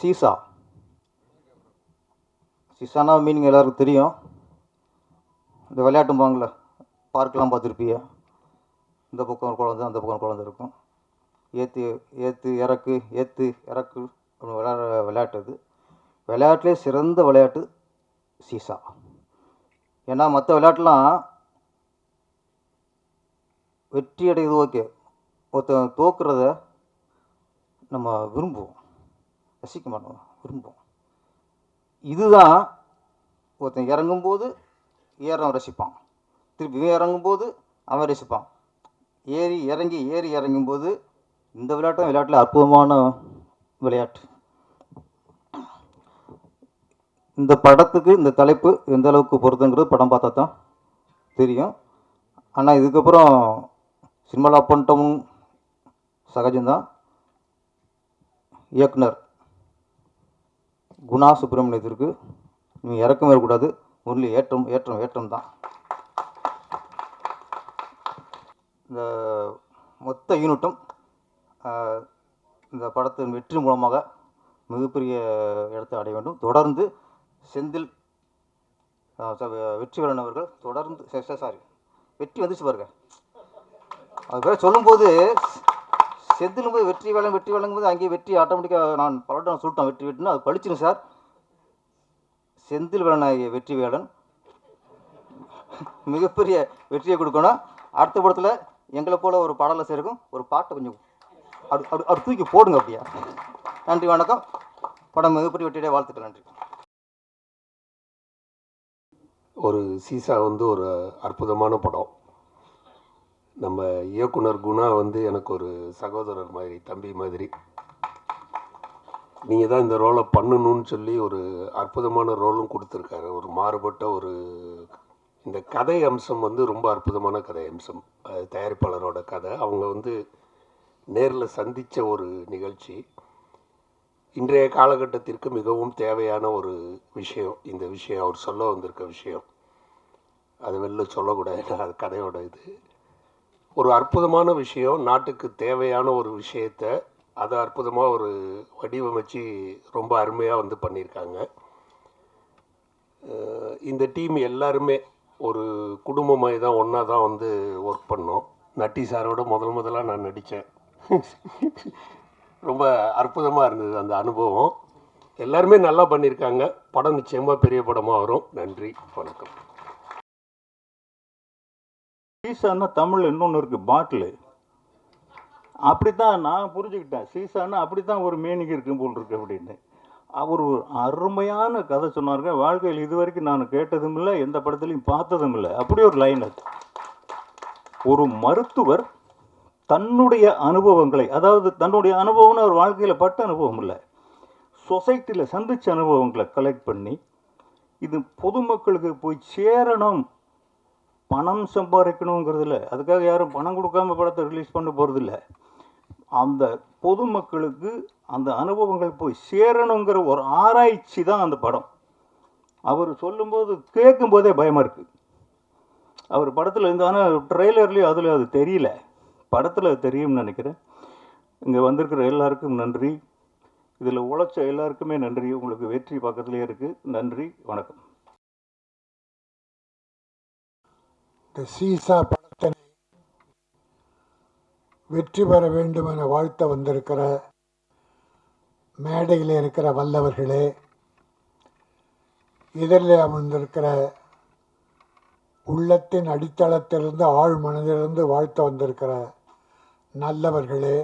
Seesaw. சீசானா meaning எல்லாருக்கும் தெரியும். இந்த விளையாட்டும்பாங்கள பார்க்கெலாம் பார்த்துருப்பீங்க இந்த பக்கம் ஒரு குழந்தை அந்த பக்கம் ஒரு குழந்தை இருக்கும். ஏற்று ஏற்று இறக்கு ஏற்று இறக்கு அப்படின்னு விளையாடுற விளையாட்டு அது. விளையாட்டிலே சிறந்த விளையாட்டு சீசா. ஏன்னா மற்ற விளையாட்டுலாம் வெற்றி அடையுது ஓகே ஒருத்தன் தோக்குறத நம்ம விரும்புவோம். ரசிக்க மாட்டோம் விரும்புவோம். இதுதான் ஒருத்தன் இறங்கும்போது ஏறவன் ரசிப்பான். திருப்பி இறங்கும்போது அவன் ரசிப்பான். ஏறி இறங்கி ஏறி இறங்கும்போது இந்த விளையாட்டும் விளையாட்டில் அற்புதமான விளையாட்டு. இந்த படத்துக்கு இந்த தலைப்பு எந்த அளவுக்கு பொருத்தங்கிறது படம் பார்த்தா தான் தெரியும். ஆனால் இதுக்கப்புறம் சினிமாவில் பண்ணிட்டோம் சகஜம்தான். இயக்குனர் குணா சுப்பிரமணியத்திற்கு நீ இறக்கம் வரக்கூடாது ஒன்லி ஏற்றம் ஏற்றம் ஏற்றம் தான் இந்த மொத்த யூனிட்டும் இந்த படத்தின் வெற்றி மூலமாக மிகப்பெரிய இடத்தை அடைய வேண்டும். தொடர்ந்து செந்தில் வெற்றி ச- வெற்றிவேலன் அவர்கள் தொடர்ந்து சாரி வெற்றி வந்துச்சு பாருங்க. அது பேர் சொல்லும்போது செந்திலும் போது வெற்றி வேலை வெற்றி வேலைங்கும்போது அங்கேயே வெற்றி ஆட்டோமேட்டிக்காக நான் பலட்டம் சொல்லிட்டேன் வெற்றி வெற்றின்னு அது பழிச்சிடும் சார் செந்தில் வேலனாகிய வெற்றி வேலன். மிகப்பெரிய வெற்றியை கொடுக்கணும். அடுத்த படத்தில் எங்களை போல் ஒரு பாடலை சேர்க்கும். ஒரு பாட்டை கொஞ்சம் அப்படி அப்படி அப்படி தூக்கி போடுங்க அப்படியா? நன்றி வணக்கம். படம் மிகப்பெரிய வெற்றியுடைய வாழ்த்துக்கள் நன்றி. ஒரு சீசா வந்து ஒரு அற்புதமான படம். நம்ம இயக்குனர் குணா வந்து எனக்கு ஒரு சகோதரர் மாதிரி தம்பி மாதிரி. நீங்கள் தான் இந்த ரோலை பண்ணணும்னு சொல்லி ஒரு அற்புதமான ரோலும் கொடுத்துருக்காரு. ஒரு மாறுபட்ட ஒரு இந்த கதை அம்சம் வந்து ரொம்ப அற்புதமான கதை அம்சம். அது தயாரிப்பாளரோட கதை. அவங்க வந்து நேரில் சந்தித்த ஒரு நிகழ்ச்சி. இன்றைய காலகட்டத்திற்கு மிகவும் தேவையான ஒரு விஷயம். இந்த விஷயம் அவர் சொல்ல வந்திருக்க விஷயம். அது வெளில சொல்லக்கூடாது. அது கதையோட இது. ஒரு அற்புதமான விஷயம் நாட்டுக்கு தேவையான ஒரு விஷயத்த அதை அற்புதமாக ஒரு வடிவமைச்சு ரொம்ப அருமையாக வந்து பண்ணியிருக்காங்க. இந்த டீம் எல்லாருமே ஒரு குடும்பமாக தான் ஒன்றா தான் வந்து ஒர்க் பண்ணோம். நட்டி சாரோட முதல் முதலாக நான் நடித்தேன் ரொம்ப அற்புதமாக இருந்தது அந்த அனுபவம். எல்லாருமே நல்லா பண்ணியிருக்காங்க. படம் நிச்சயமாக பெரிய படமாக வரும். நன்றி. வணக்கம். சீசான்னா தமிழ் இன்னொன்று இருக்குது பாட்டிலு. அப்படித்தான் நான் புரிஞ்சுக்கிட்டேன். சீசான்னா அப்படி தான் ஒரு மீனிங் இருக்கும் போல் இருக்கு அப்படின்னு. அவர் ஒரு அருமையான கதை சொன்னாருங்க. வாழ்க்கையில் இது வரைக்கும் நான் கேட்டதும் இல்லை எந்த படத்துலையும் பார்த்ததும் இல்லை. அப்படி ஒரு லைன் அது. ஒரு மருத்துவர் தன்னுடைய அனுபவங்களை அதாவது தன்னுடைய அனுபவம்னு அவர் வாழ்க்கையில் பட்ட அனுபவம் இல்லை. சொசைட்டியில் சந்திச்ச அனுபவங்களை கலெக்ட் பண்ணி இது பொதுமக்களுக்கு போய் சேரணும் பணம் சம்பாதிக்கணுங்கிறதுல அதுக்காக யாரும் பணம் கொடுக்காம படத்தை ரிலீஸ் பண்ண போகிறதில்ல அந்த பொதுமக்களுக்கு அந்த அனுபவங்கள் போய் சேரணுங்கிற ஒரு ஆராய்ச்சி தான் அந்த படம். அவர் சொல்லும்போது கேட்கும்போதே பயமாக இருக்குது அவர் படத்தில் இருந்தாலும் ட்ரெய்லர்லேயும் அதில் அது தெரியல. படத்தில் அது தெரியும்னு நினைக்கிறேன். இங்கே வந்திருக்கிற எல்லாருக்கும் நன்றி. இதில் உழைச்ச எல்லாருக்குமே நன்றி. உங்களுக்கு வெற்றி பக்கத்துலேயே இருக்குது நன்றி. வணக்கம். இந்த சீசா படத்தினை வெற்றி பெற வேண்டும் என வாழ்த்த வந்திருக்கிற மேடையில் இருக்கிற வல்லவர்களே எதிரில் அமர்ந்திருக்கிற உள்ளத்தின் அடித்தளத்திலிருந்து ஆழ் மனதிலிருந்து வாழ்த்த வந்திருக்கிற நல்லவர்களே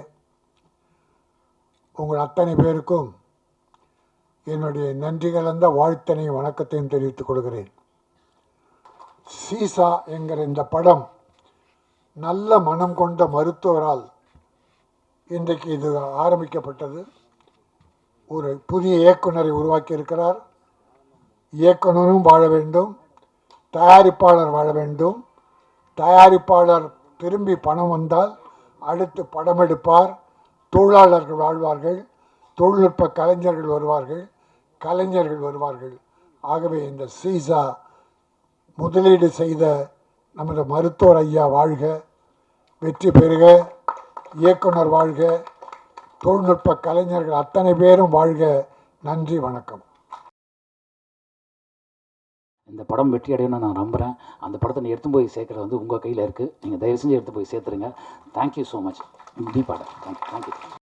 உங்கள் அத்தனை பேருக்கும் என்னுடைய நன்றி கலந்த வாழ்த்தனையும் வணக்கத்தையும் தெரிவித்துக் கொள்கிறேன். சீசா என்கிற இந்த படம் நல்ல மனம் கொண்ட மருத்துவரால் இன்றைக்கு இது ஆரம்பிக்கப்பட்டது. ஒரு புதிய இயக்குனரை உருவாக்கியிருக்கிறார். இயக்குனரும் வாழ வேண்டும். தயாரிப்பாளர் வாழ வேண்டும். தயாரிப்பாளர் திரும்பி பணம் வந்தால் அடுத்து படம் எடுப்பார். தொழிலாளர்கள் வாழ்வார்கள். தொழில்நுட்ப கலைஞர்கள் வருவார்கள். கலைஞர்கள் வருவார்கள். ஆகவே இந்த சீசா முதலீடு செய்த நமது மருத்துவர் ஐயா வாழ்க வெற்றி பெறுக இயக்குனர் வாழ்க தொழில்நுட்ப கலைஞர்கள் அத்தனை பேரும் வாழ்க. நன்றி வணக்கம். இந்த படம் வெற்றி அடையணும்னு நான் நம்புகிறேன் அந்த படத்தை நீ எடுத்து போய் சேர்க்குறது வந்து உங்கள் கையில் இருக்குது நீங்கள் தயவு செஞ்சு எடுத்து போய் சேர்த்துருங்க. தேங்க்யூ ஸோ மச் டி பாடம் தேங்க்யூ தேங்க்யூ